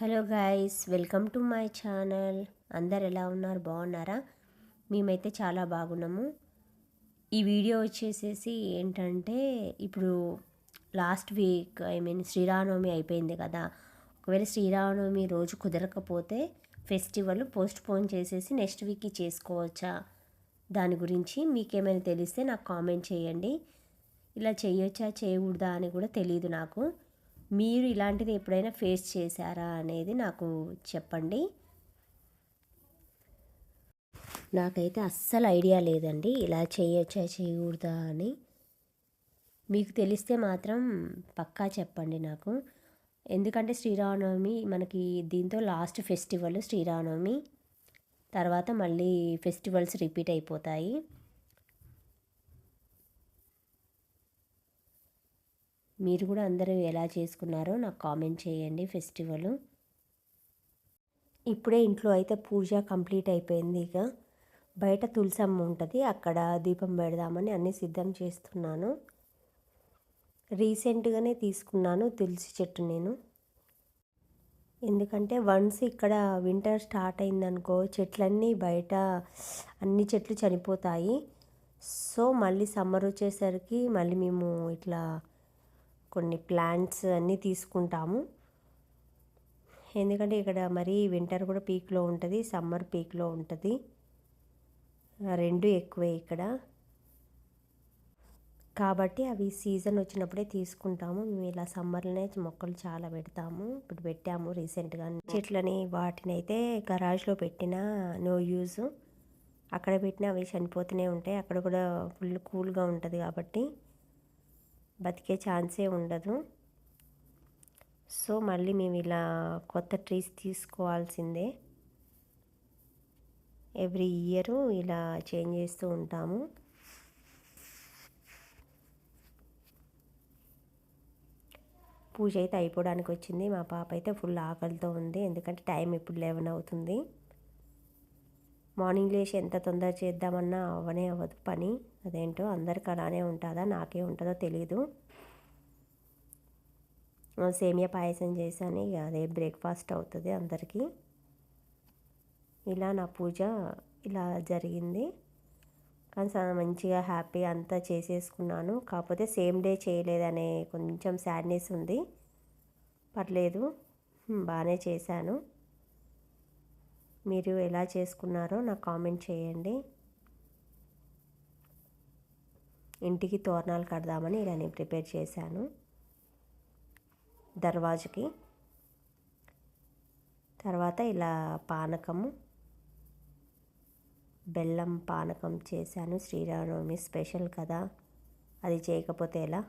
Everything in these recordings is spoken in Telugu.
Hello guys welcome to my channel. అందరు ఎలా ఉన్నారు? బాగున్నారా? మేమైతే చాలా బాగున్నాము. ఈ వీడియో వచ్చేసేసి ఏంటంటే ఇప్పుడు last week I mean Sri Rama Navami అయిపోయింది కదా. ఒకవేళ శ్రీరామనవమి రోజు కుదరకపోతే ఫెస్టివల్ పోస్ట్ పోన్ చేసేసి నెక్స్ట్ వీక్కి చేసుకోవచ్చా? దాని గురించి మీకేమైనా తెలిస్తే నాకు కామెంట్ చేయండి. ఇలా చేయొచ్చా చేయకూడదా అని కూడా తెలియదు నాకు. మీరు ఇలాంటిది ఎప్పుడైనా ఫేస్ చేశారా అనేది నాకు చెప్పండి. నాకైతే అస్సలు ఐడియా లేదండి ఇలా చేయొచ్చా చేయకూడదా అని. మీకు తెలిస్తే మాత్రం పక్కా చెప్పండి నాకు. ఎందుకంటే శ్రీరామనవమి మనకి దీంతో లాస్ట్ ఫెస్టివల్ శ్రీరామనవమి తర్వాత మళ్ళీ ఫెస్టివల్స్ రిపీట్ అయిపోతాయి. మీరు కూడా అందరూ ఎలా చేసుకున్నారో నాకు కామెంట్ చేయండి ఫెస్టివల్. ఇప్పుడే ఇంట్లో అయితే పూజ కంప్లీట్ అయిపోయింది ఇక. బయట తులసమ్మ ఉంటుంది అక్కడ దీపం పెడదామని అన్నీ సిద్ధం చేస్తున్నాను. రీసెంట్గానే తీసుకున్నాను తులసి చెట్టు నేను. ఎందుకంటే వన్స్ ఇక్కడ వింటర్ స్టార్ట్ అయిందనుకో చెట్లన్నీ బయట అన్ని చెట్లు చనిపోతాయి. సో మళ్ళీ సమ్మర్ వచ్చేసరికి మళ్ళీ మేము ఇట్లా కొన్ని ప్లాంట్స్ అన్నీ తీసుకుంటాము. ఎందుకంటే ఇక్కడ మరి వింటర్ కూడా పీక్లో ఉంటుంది సమ్మర్ పీక్లో ఉంటుంది. రెండు ఎక్కువే ఇక్కడ. కాబట్టి అవి సీజన్ వచ్చినప్పుడే తీసుకుంటాము. మేము ఇలా సమ్మర్లోనే మొక్కలు చాలా పెడతాము. ఇప్పుడు పెట్టాము రీసెంట్గా. చెట్లని వాటిని అయితే గరాజ్లో పెట్టిన నో యూజ్. అక్కడ పెట్టినా అవి చనిపోతూనే ఉంటాయి. అక్కడ కూడా ఫుల్ కూల్గా ఉంటుంది కాబట్టి. బతికే ఛాన్సే ఉండదు. సో మళ్ళీ మేము ఇలా కొత్త ట్రీస్ తీసుకోవాల్సిందే. ఎవ్రీ ఇయర్ ఇలా చేంజ్ చేస్తూ ఉంటాము. పూజ అయితే అయిపోవడానికి వచ్చింది మా పాప అయితే ఫుల్ ఆకలితో ఉంది. ఎందుకంటే టైం ఇప్పుడు లెవెన్ అవుతుంది. మార్నింగ్ లేచి ఎంత తొందర చేద్దామన్నా అవనే అవ్వదు. పని అదేంటో అందరికి అలానే ఉంటుందా? నాకే ఉంటుందో తెలీదు. సేమియా పాయసం చేశాను. ఇక అదే బ్రేక్ఫాస్ట్ అవుతుంది అందరికీ. ఇలా నా పూజ ఇలా జరిగింది. కానీ మంచిగా హ్యాపీ అంతా చేసేసుకున్నాను. కాకపోతే సేమ్ డే చేయలేదనే కొంచెం సాడ్నెస్ ఉంది. పర్లేదు. బాగానే చేశాను. మీరు ఎలా చేసుకున్నారో నాకు కామెంట్ చేయండి. ఇంటికి తోరణాలు కడదామని ఇలా నేను ప్రిపేర్ చేశాను. దర్వాజుకి. తర్వాత ఇలా పానకము. బెల్లం పానకం చేశాను. శ్రీరామనవమి స్పెషల్ కదా. అది చేయకపోతే ఎలా?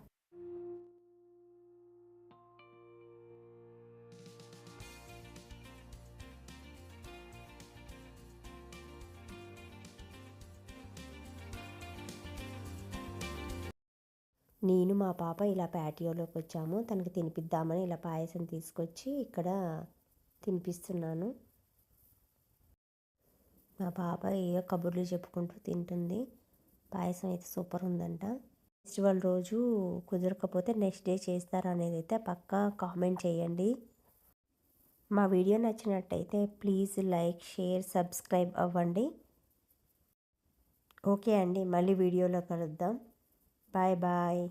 నేను మా పాప ఇలా ప్యాటియోలోకి వచ్చాము. తనకి తినిపిద్దామని ఇలా పాయసం తీసుకొచ్చి ఇక్కడ తినిపిస్తున్నాను. మా పాప ఏ కబుర్లు చెప్పుకుంటూ తింటుంది. పాయసం అయితే సూపర్ ఉందంట. ఫెస్టివల్ రోజు కుదరకపోతే నెక్స్ట్ డే చేస్తారా అనేది అయితే పక్కా కామెంట్ చేయండి. మా వీడియో నచ్చినట్టయితే ప్లీజ్ లైక్ షేర్ సబ్స్క్రైబ్ అవ్వండి. ఓకే అండి మళ్ళీ వీడియోలో కలుద్దాం. Bye bye.